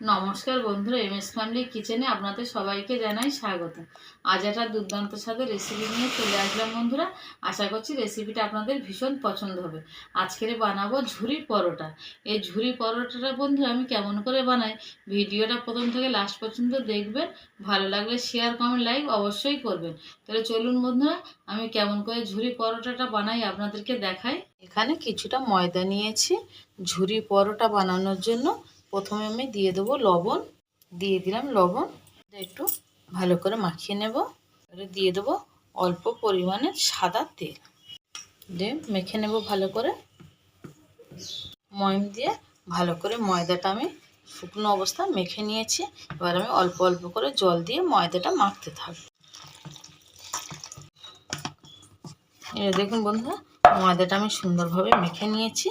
নমস্কার বন্ধুরা, M S family কিচেনে আপনাদের সবাইকে জানাই স্বাগত। আজ একটা দুর্দান্ত স্বাদের রেসিপি নিয়ে চলে আসলাম বন্ধুরা। আশা করছি রেসিপিটা আপনাদের ভীষণ পছন্দ হবে। আজকের বানাবো ঝুরি পরোটা। এই ঝুরি পরোটাটা বন্ধুরা, আমি কেমন করে বানাই ভিডিওটা প্রথম থেকে লাস্ট পর্যন্ত দেখবেন। ভালো লাগলে শেয়ার কমেন্ট লাইক অবশ্যই করবেন। তাহলে চলুন বন্ধুরা, আমি কেমন করে ঝুরি পরোটাটা বানাই আপনাদেরকে দেখাই। এখানে কিছুটা ময়দা নিয়েছি। ঝুরি পরোটা বানানোর জন্য প্রথমে আমি দিয়ে দেবো লবণ, দিয়ে দিলাম লবণ। একটু ভালো করে মাখিয়ে নেব। এবারে দিয়ে দেবো অল্প পরিমাণে সাদা তেল। দিয়ে মেখে নেব ভালো করে। ময়ম দিয়ে ভালো করে ময়দাটা আমি শুকনো অবস্থা মেখে নিয়েছি। এবার আমি অল্প অল্প করে জল দিয়ে ময়দাটা মাখতে থাকব। এবার দেখুন বন্ধুরা, ময়দাটা আমি সুন্দরভাবে মেখে নিয়েছি।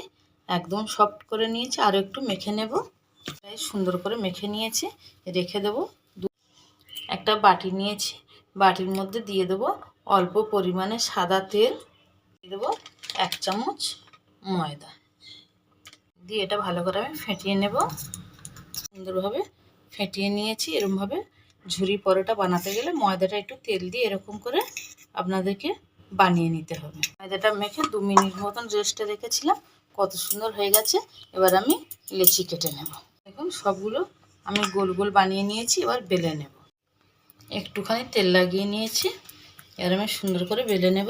একদম সফট করে নিয়েছি। আরও একটু মেখে নেব। সুন্দর করে মেখে নিয়েছি, রেখে দেব। একটা বাটি নিয়েছি, বাটির মধ্যে দিয়ে দেব অল্প পরিমাণে সাদা তেল, দিয়ে দেবো এক চামচ ময়দা। দিয়ে এটা ভালো করে আমি ফেটিয়ে নেব। সুন্দরভাবে ফেটিয়ে নিয়েছি এরকমভাবে ঝুরি পরোটা বানাতে গেলে ময়দাটা একটু তেল দিয়ে এরকম করে আপনাদেরকে বানিয়ে নিতে হবে। ময়দাটা মেখে দু মিনিট মতন রেস্টে রেখেছিলাম, কত সুন্দর হয়ে গেছে। এবার আমি লেচি কেটে নেব। সবগুলো আমি গোল গোল বানিয়ে নিয়েছি, এবার বেলে নেব। একটুখানি তেল লাগিয়ে নিয়েছি, এবার আমি সুন্দর করে বেলে নেব।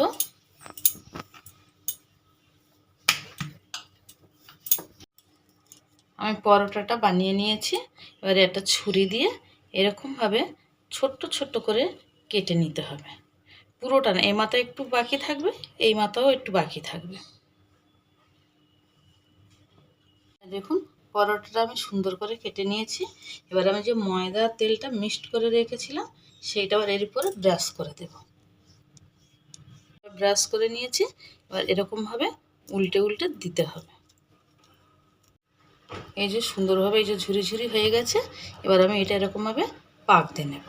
আমি পরোটাটা বানিয়ে নিয়েছি, এবারে একটা ছুরি দিয়ে এরকমভাবে ছোট্ট ছোট্ট করে কেটে নিতে হবে। পুরোটা না, এই মাথা একটু বাকি থাকবে, এই মাথাও একটু বাকি থাকবে। দেখুন পরোটাটা আমি সুন্দর করে কেটে নিয়েছি। এবার আমি যে ময়দা তেলটা মিক্সড করে রেখেছিলাম, সেইটা আবার এর উপরে ব্রাশ করে দেব। ব্রাশ করে নিয়েছি, এবার এরকমভাবে উল্টে উল্টে দিতে হবে। এই যে সুন্দরভাবে এই যে ঝুরি ঝুরি হয়ে গেছে, এবার আমি এটা এরকমভাবে পাক দিয়ে নেব।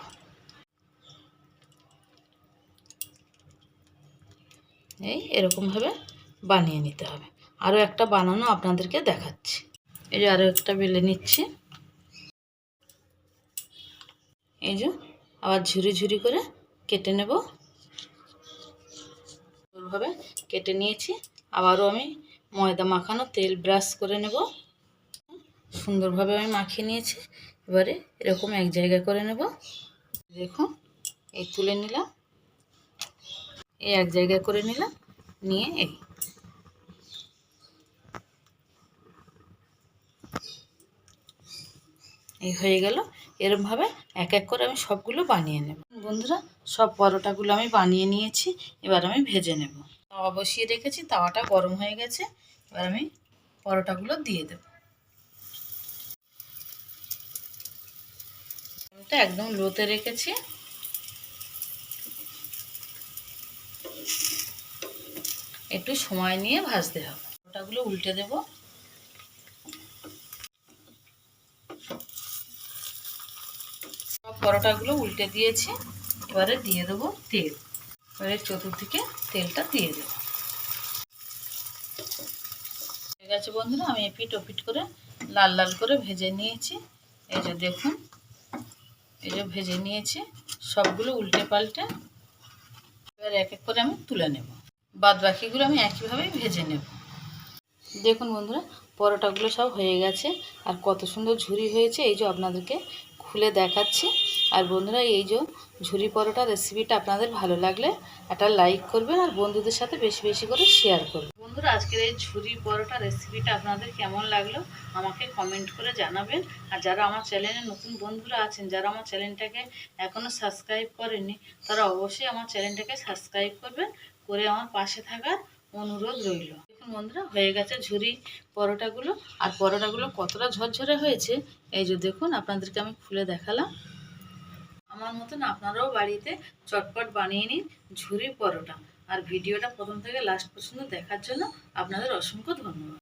এই এরকমভাবে বানিয়ে নিতে হবে। আরও একটা বানানো আপনাদেরকে দেখাচ্ছি। এই যে আরও একটা বেলে নিচ্ছি। এই যে আবার ঝুরি ঝুরি করে কেটে নেব। ভাবে কেটে নিয়েছি। আবারও আমি ময়দা মাখানো তেল ব্রাশ করে নেব। সুন্দরভাবে আমি মাখিয়ে নিয়েছি। এবারে এরকম এক জায়গায় করে নেব। দেখুন, এই তুলে নিলাম। এই এক জায়গায় করে নিলাম। নিয়ে এই এই হয়ে গেল। এরমভাবে এক এক করে আমি সবগুলো বানিয়ে নেব। বন্ধুরা, সব পরোটাগুলো আমি বানিয়ে নিয়েছি। এবার আমি ভেজে নেব। তাওয়া বসিয়ে রেখেছি। তাওয়াটা গরম হয়ে গেছে। এবার আমি পরোটাগুলো দিয়ে দেব। একদম লোতে রেখেছি। একটু সময় নিয়ে ভাজতে হবে। পরোটাগুলো উল্টে দেবো সব পরোটাগুলো উল্টে দিয়েছি। এবারে দিয়ে দেবো তেল। এবারে চতুর্দিকে তেলটা দিয়ে দেবো। ঠিক আছে বন্ধুরা, আমি এপিট ওপিট করে লাল লাল করে ভেজে নিয়েছি। এই যে দেখুন, এই যে ভেজে নিয়েছি, সবগুলো উল্টে পাল্টে। এবার এক এক করে আমি তুলে নেব। বাদ বাকিগুলো আমি একইভাবেই ভেজে নেব। দেখুন বন্ধুরা, পরোটাগুলো সব হয়ে গেছে। আর কত সুন্দর ঝুরি হয়েছে। এই যে আপনাদেরকে খুলে দেখাচ্ছি। আর বন্ধুরা, এই যে ঝুরি পরোটা রেসিপিটা আপনাদের ভালো লাগলে একটা লাইক করবেন আর বন্ধুদের সাথে বেশি বেশি করে শেয়ার করবেন। বন্ধুরা, আজকের এই ঝুরি পরোটা রেসিপিটা আপনাদের কেমন লাগল আমাকে কমেন্ট করে জানাবেন। আর যারা আমার চ্যানেলে নতুন বন্ধুরা আছেন, যারা আমার চ্যানেলটাকে এখনও সাবস্ক্রাইব করেননি, তারা অবশ্যই আমার চ্যানেলটাকে সাবস্ক্রাইব করবেন। করে আমার পাশে থাকার অনুরোধ রইল। বন্ধুরা হয়ে গেছে ঝুরি পরোটাগুলো। আর পরোটাগুলো কতটা ঝরঝরে হয়েছে, এই যে দেখুন, আপনাদেরকে আমি খুলে দেখালাম। আমার মতন আপনারাও বাড়িতে চটপট বানিয়ে নিন ঝুরি পরোটা। আর ভিডিওটা প্রথম থেকে লাস্ট পর্যন্ত দেখার জন্য আপনাদের অসংখ্য ধন্যবাদ।